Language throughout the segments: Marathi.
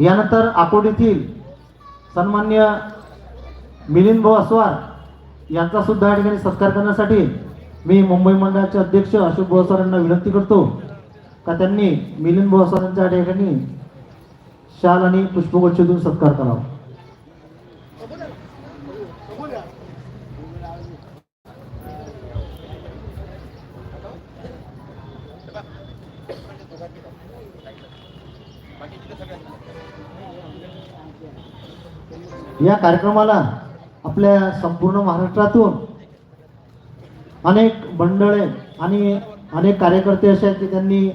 यानंतर अकोटीतील सन्मान्य मिलिंद भाऊ अस्वार यांचा सुद्धा या ठिकाणी सत्कार करण्यासाठी मी मुंबई मंडळाचे अध्यक्ष अशोक भाऊ यांना विनंती करतो. का त्यांनी मिलिंद भाऊ अस्वार यांच्या ठिकाणी शाल आणि पुष्पगुच्छ देऊन सत्कार करावा. या कार्यक्रमाला आपल्या संपूर्ण महाराष्ट्रातून अनेक मंडळे आणि अनेक कार्यकर्ते असे आहेत की त्यांनी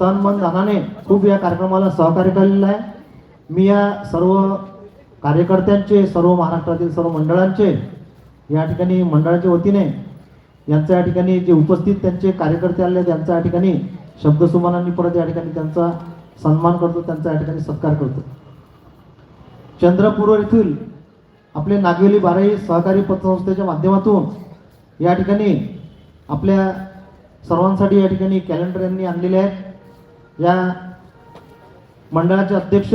तन मन धनाने खूप या कार्यक्रमाला सहकार्य केलेलं आहे. मी या सर्व कार्यकर्त्यांचे सर्व महाराष्ट्रातील सर्व मंडळांचे या ठिकाणी मंडळाच्या वतीने यांच्या या ठिकाणी जे उपस्थित त्यांचे कार्यकर्ते आले त्यांचा या ठिकाणी शब्दसुमनांनी परत या ठिकाणी त्यांचा सन्मान करतो त्यांचा या ठिकाणी सत्कार करतो. चंद्रपूर येथील आपले नागवेली बाराई सहकारी पतसंस्थेच्या माध्यमातून या ठिकाणी आपल्या सर्वांसाठी या ठिकाणी कॅलेंडर यांनी आणलेले आहेत. या मंडळाचे अध्यक्ष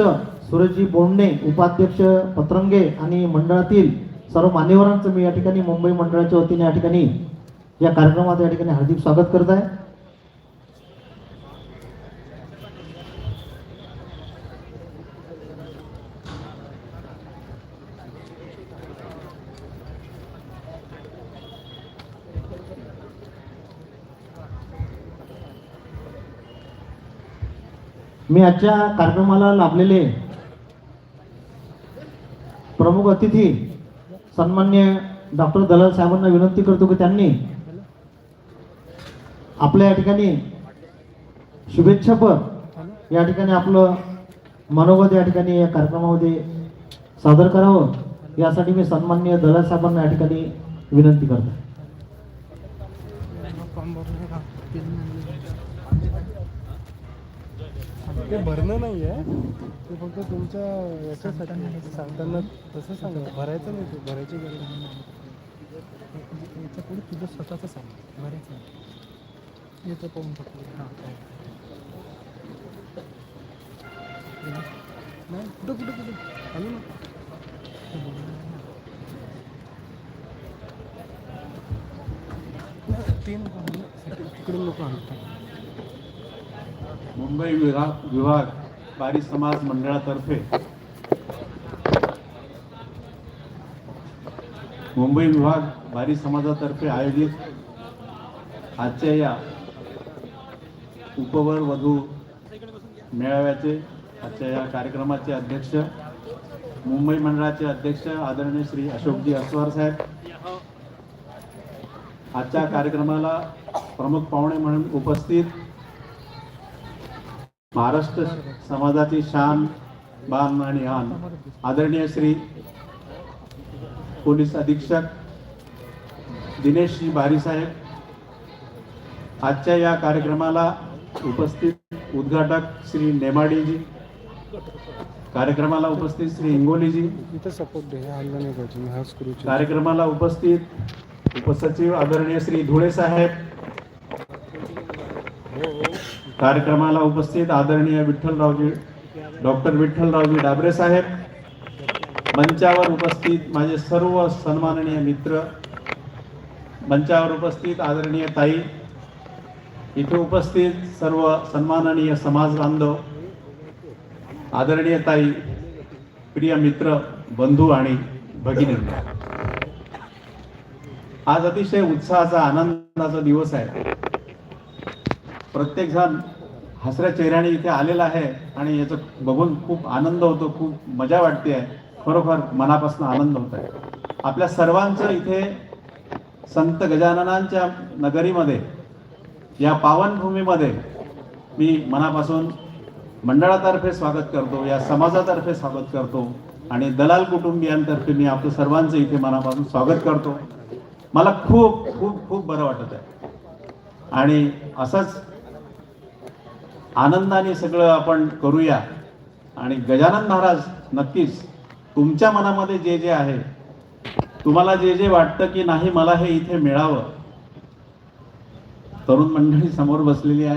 सुरजी बोंडणे उपाध्यक्ष पत्रंगे आणि मंडळातील सर्व मान्यवरांचं मी या ठिकाणी मुंबई मंडळाच्या वतीने या ठिकाणी या कार्यक्रमात या ठिकाणी हार्दिक स्वागत करत आहे. मी आजच्या कार्यक्रमाला लाभलेले प्रमुख अतिथी सन्मान्य डॉक्टर दलाल साहेबांना विनंती करतो की त्यांनी आपल्या या ठिकाणी शुभेच्छापर या ठिकाणी आपलं मनोगत या ठिकाणी या कार्यक्रमामध्ये सादर करावं. यासाठी मी सन्मान्य दलाल साहेबांना या ठिकाणी विनंती करतो. ते भरणं नाही आहे. ते फक्त तुमच्या याच्यासाठी सांगताना तसं सांगा. भरायचं नाही ते. भरायची गरज नाही. याच्यापुढे तुझं स्वतःचं सांग. भरायचं नाही. याचं पाहून फक्त हां नाही कुठं कुठं कुठं? आलो ना तीन तिकडून लोक आणतात मुंबई विभाग विभाग बारी समाज मंडळातर्फे. मुंबई विभाग बारी समाजातर्फे आयोजित आजच्या या उपवर वधू मेळाव्याचे आजच्या या कार्यक्रमाचे अध्यक्ष मुंबई मंडळाचे अध्यक्ष आदरणीय श्री अशोकजी अस्वार साहेब. आजच्या कार्यक्रमाला प्रमुख पाहुणे म्हणून उपस्थित महाराष्ट्र समाजाची शान बान आणि आन. आदरणीय श्री पोलीस अधीक्षक दिनेशजी बारी साहेब आजच्या या कार्यक्रमाला उपस्थित उद्घाटक श्री नेमाडीजी कार्यक्रमाला उपस्थित श्री इंगोलीजी कार्यक्रमाला उपस्थित उपसचिव आदरणीय श्री धुळे साहेब कार्यक्रमाला उपस्थित आदरणीय विठ्ठलरावजी डॉक्टर विठ्ठलरावजी डाबरे साहेब. मंचावर उपस्थित माझे सर्व सन्माननीय मित्र. मंचावर उपस्थित आदरणीय ताई. इथे उपस्थित सर्व सन्माननीय समाज बांधव आदरणीय ताई प्रिय मित्र बंधू आणि भगिनी. आज अतिशय उत्साहाचा आनंदाचा दिवस आहे. प्रत्येकजण हसऱ्या चेहऱ्याने इथे आलेला आहे आणि याचं बघून खूप आनंद होतो खूप मजा वाटते आहे. खरोखर मनापासून आनंद होत आहे. आपल्या सर्वांचं इथे संत गजाननांच्या नगरीमध्ये या पावनभूमीमध्ये मी मनापासून मंडळातर्फे स्वागत करतो या समाजातर्फे स्वागत करतो आणि दलाल कुटुंबियांतर्फे मी आपलं सर्वांचं इथे मनापासून स्वागत करतो. मला खूप खूप खूप बरं वाटत आहे. आणि असंच आनंदाने सगळं आपण करूया. आणि गजानन महाराज नक्कीच तुमच्या मनामध्ये जे जे आहे तुम्हाला जे जे वाटतं की नाही मला हे इथे मिळावं. तरुण मंडळी समोर बसलेली आहे